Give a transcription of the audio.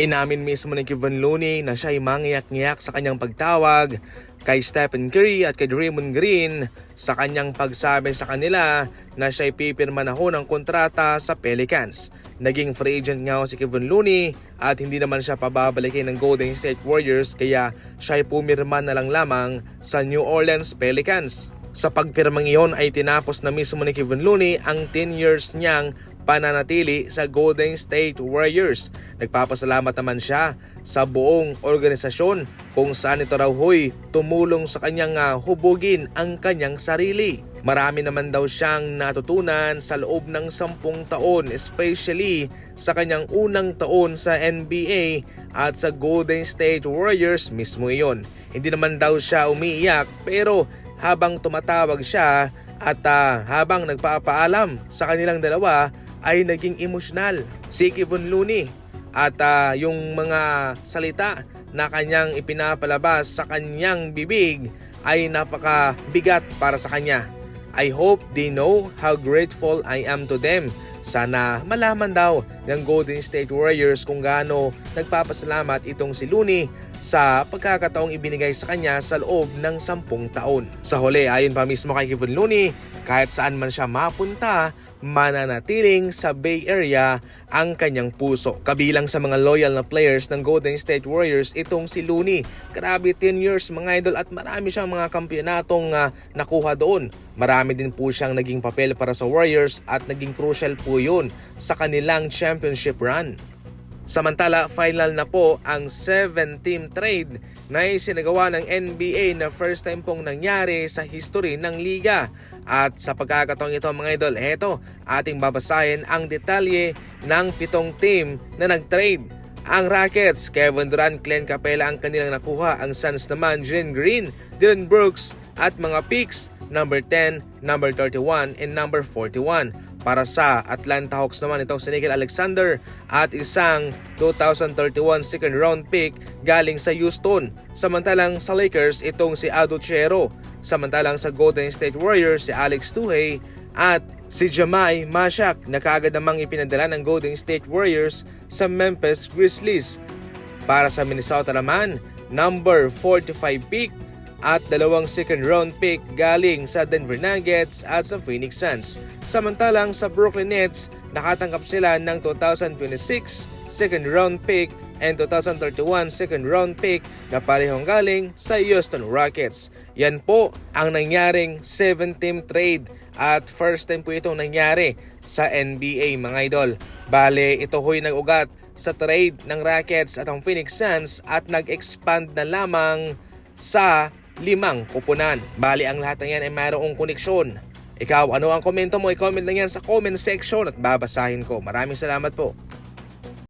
Inamin mismo ni Kevin Looney na siya ay mangiyak-ngiyak sa kanyang pagtawag kay Stephen Curry at kay Draymond Green sa kanyang pagsabi sa kanila na siya ay pipirma na ho ng kontrata sa Pelicans. Naging free agent nga si Kevin Looney at hindi naman siya pababalikin ng Golden State Warriors kaya siya ay pumirma na lang lamang sa New Orleans Pelicans. Sa pagpirmang iyon ay tinapos na mismo ni Kevin Looney ang 10 years niyang pananatili sa Golden State Warriors. Nagpapasalamat naman siya sa buong organisasyon kung saan ito raw hoy tumulong sa kanyang ah, hubugin ang kanyang sarili. Marami naman daw siyang natutunan sa loob ng sampung taon, especially sa kanyang unang taon sa NBA at sa Golden State Warriors mismo iyon. Hindi naman daw siya umiiyak pero habang tumatawag siya at ah, habang nagpapaalam sa kanilang dalawa ay naging emosyonal si Kevin Looney at ah, yung mga salita na kanyang ipinapalabas sa kanyang bibig ay napakabigat para sa kanya. I hope they know how grateful I am to them. Sana malaman daw ng Golden State Warriors kung gaano nagpapasalamat itong si Looney sa pagkakataong ibinigay sa kanya sa loob ng sampung taon. Sa huli, ayon pa mismo kay Kevin Looney, kahit saan man siya mapunta, mananatiling sa Bay Area ang kanyang puso. Kabilang sa mga loyal na players ng Golden State Warriors itong si Looney. Grabe 10 years mga idol at marami siyang mga kampionatong ah, nakuha doon. Marami din po siyang naging papel para sa Warriors at naging crucial po yun sa kanilang championship run. Samantala, final na po ang 7-team trade na isinagawa ng NBA na first time pong nangyari sa history ng liga. At sa pagkakataong ito mga idol, eto ating babasahin ang detalye ng pitong team na nag-trade. Ang Rockets, Kevin Durant, Glenn Capela ang kanilang nakuha. Ang Suns naman, Jalen Green, Dylan Brooks at mga picks number 10, number 31, and number 41. Para sa Atlanta Hawks naman itong si Nickel Alexander at isang 2031 second round pick galing sa Houston. Samantalang sa Lakers itong si Aldo Chero. Samantalang sa Golden State Warriors si Alex Tuhey at si Jamai Mashak na kaagad namang ipinadala ng Golden State Warriors sa Memphis Grizzlies. Para sa Minnesota naman, number 45 pick at dalawang second round pick galing sa Denver Nuggets at sa Phoenix Suns. Samantalang sa Brooklyn Nets, nakatanggap sila ng 2026 second round pick and 2031 second round pick na parehong galing sa Houston Rockets. Yan po ang nangyaring 7-team trade at first time po itong nangyari sa NBA mga idol. Bale, ito ho'y nag-ugat sa trade ng Rockets at ang Phoenix Suns at nag-expand na lamang sa limang kupunan. Bali ang lahat ng yan ay mayroong koneksyon. Ikaw, ano ang komento mo? I-comment lang yan sa comment section at babasahin ko. Maraming salamat po.